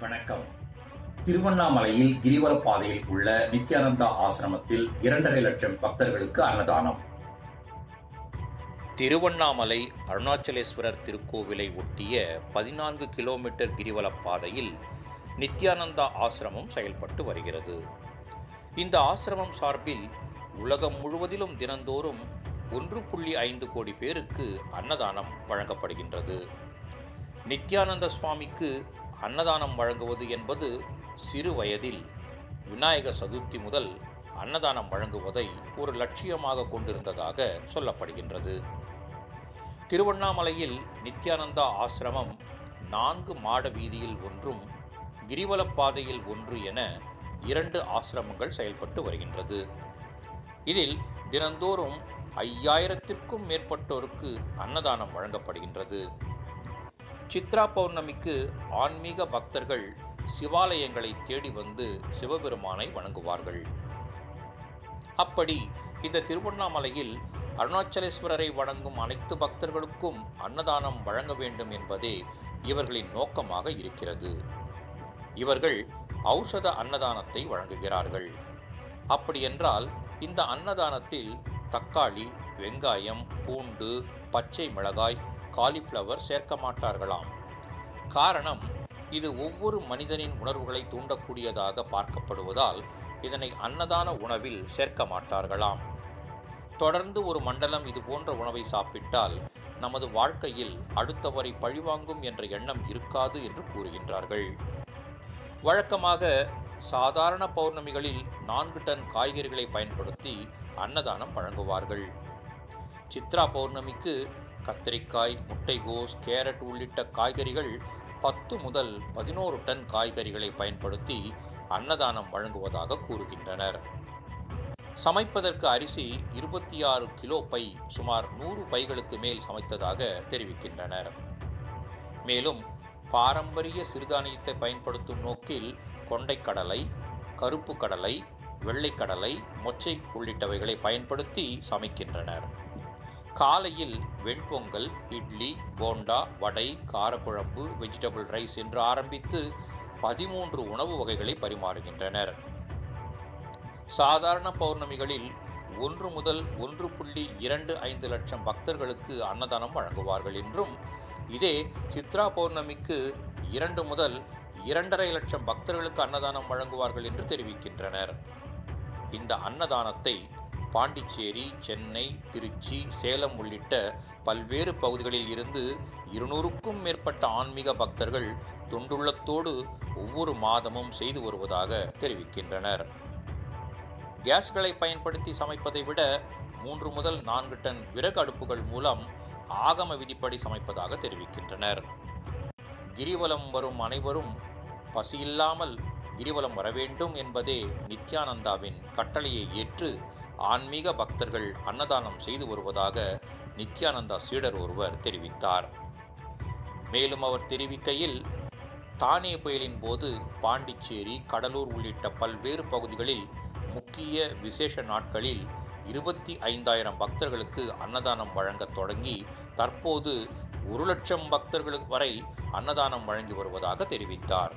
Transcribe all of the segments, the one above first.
வணக்கம். திருவண்ணாமலையில் கிரிவல பாதையில் உள்ள நித்யானந்தா ஆசிரமத்தில் இரண்டரை லட்சம் பக்தர்களுக்கு அன்னதானம். திருவண்ணாமலை அருணாச்சலேஸ்வரர் திருக்கோவிலை ஒட்டிய பதினான்கு கிலோமீட்டர் கிரிவல பாதையில் நித்யானந்தா ஆசிரமம் செயல்பட்டு வருகிறது. இந்த ஆசிரமம் சார்பில் உலகம் முழுவதிலும் தினந்தோறும் ஒன்று புள்ளி ஐந்து கோடி பேருக்கு அன்னதானம் வழங்கப்படுகின்றது. நித்யானந்த சுவாமிக்கு அன்னதானம் வழங்குவது என்பது சிறு வயதில் விநாயக சதுர்த்தி முதல் அன்னதானம் வழங்குவதை ஒரு லட்சியமாக கொண்டிருந்ததாக சொல்லப்படுகின்றது. திருவண்ணாமலையில் நித்யானந்தா ஆசிரமம் நான்கு மாட வீதியில் ஒன்றும் கிரிவலப் பாதையில் ஒன்று என இரண்டு ஆசிரமங்கள் செயல்பட்டு வருகின்றது. இதில் தினந்தோறும் ஐயாயிரத்திற்கும் மேற்பட்டோருக்கு அன்னதானம் வழங்கப்படுகின்றது. சித்ரா பௌர்ணமிக்கு ஆன்மீக பக்தர்கள் சிவாலயங்களை தேடி வந்து சிவபெருமானை வணங்குவார்கள். அப்படி இந்த திருவண்ணாமலையில் அருணாச்சலேஸ்வரரை வணங்கும் அனைத்து பக்தர்களுக்கும் அன்னதானம் வழங்க வேண்டும் என்பதே இவர்களின் நோக்கமாக இருக்கிறது. இவர்கள் ஔஷத அன்னதானத்தை வழங்குகிறார்கள். அப்படியென்றால் இந்த அன்னதானத்தில் தக்காளி வெங்காயம் பூண்டு பச்சை மிளகாய் காலிஃப்ளவர் சேர்க்க மாட்டார்களாம். காரணம் இது ஒவ்வொரு மனிதனின் உணர்வுகளை தூண்டக்கூடியதாக பார்க்கப்படுவதால் இதனை அன்னதான உணவில் சேர்க்க மாட்டார்களாம். தொடர்ந்து ஒரு மண்டலம் இது போன்ற உணவை சாப்பிட்டால் நமது வாழ்க்கையில் அடுத்தவரை பழிவாங்கும் என்ற எண்ணம் இருக்காது என்று கூறுகின்றார்கள். வழக்கமாக சாதாரண பௌர்ணமிகளில் நான்கு டன் காய்கறிகளை பயன்படுத்தி அன்னதானம் வழங்குவார்கள். சித்ரா பௌர்ணமிக்கு கத்திரிக்காய் முட்டைகோஸ் கேரட் உள்ளிட்ட காய்கறிகள் பத்து முதல் பதினோரு டன் காய்கறிகளை பயன்படுத்தி அன்னதானம் வழங்குவதாக கூறுகின்றனர். சமைப்பதற்கு அரிசி இருபத்தி ஆறு கிலோ பை சுமார் நூறு பைகளுக்கு மேல் சமைத்ததாக தெரிவிக்கின்றனர். மேலும் பாரம்பரிய சிறுதானியத்தை பயன்படுத்தும் நோக்கில் கொண்டைக்கடலை கருப்பு கடலை வெள்ளைக்கடலை மொச்சை உள்ளிட்டவைகளை பயன்படுத்தி சமைக்கின்றனர். காலையில் வெண்பொங்கல் இட்லி போண்டா வடை காரக்குழம்பு வெஜிடபிள் ரைஸ் என்று ஆரம்பித்து பதிமூன்று உணவு வகைகளை பரிமாறுகின்றனர். சாதாரண பௌர்ணமிகளில் ஒன்று முதல் ஒன்று புள்ளி இரண்டு ஐந்து லட்சம் பக்தர்களுக்கு அன்னதானம் வழங்குவார்கள் என்றும் இதே சித்ரா பௌர்ணமிக்கு இரண்டு முதல் இரண்டரை லட்சம் பக்தர்களுக்கு அன்னதானம் வழங்குவார்கள் என்று தெரிவிக்கின்றனர். இந்த அன்னதானத்தை பாண்டிச்சேரி சென்னை திருச்சி சேலம் உள்ளிட்ட பல்வேறு பகுதிகளில் இருந்து இருநூறுக்கும் மேற்பட்ட ஆன்மீக பக்தர்கள் தொண்டுள்ளத்தோடு ஒவ்வொரு மாதமும் செய்து வருவதாக தெரிவிக்கின்றனர். கேஸ்களை பயன்படுத்தி சமைப்பதை விட மூன்று முதல் நான்கு டன் விறகு அடுப்புகள் மூலம் ஆகம விதிப்படி சமைப்பதாக தெரிவிக்கின்றனர். கிரிவலம் வரும் அனைவரும் பசியில்லாமல் கிரிவலம் வர வேண்டும் என்பதே நித்யானந்தாவின் கட்டளையை ஏற்று ஆன்மீக பக்தர்கள் அன்னதானம் செய்து வருவதாக நித்யானந்தா சீடர் ஒருவர் தெரிவித்தார். மேலும் அவர் தெரிவிக்கையில் தானே புயலின் போது பாண்டிச்சேரி கடலூர் உள்ளிட்ட பல்வேறு பகுதிகளில் முக்கிய விசேஷ நாட்களில் இருபத்தி ஐந்தாயிரம் பக்தர்களுக்கு அன்னதானம் வழங்க தொடங்கி தற்போது ஒரு லட்சம் பக்தர்களுக்கு வரை அன்னதானம் வழங்கி வருவதாக தெரிவித்தார்.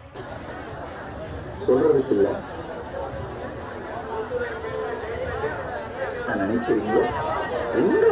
செய்யுங்க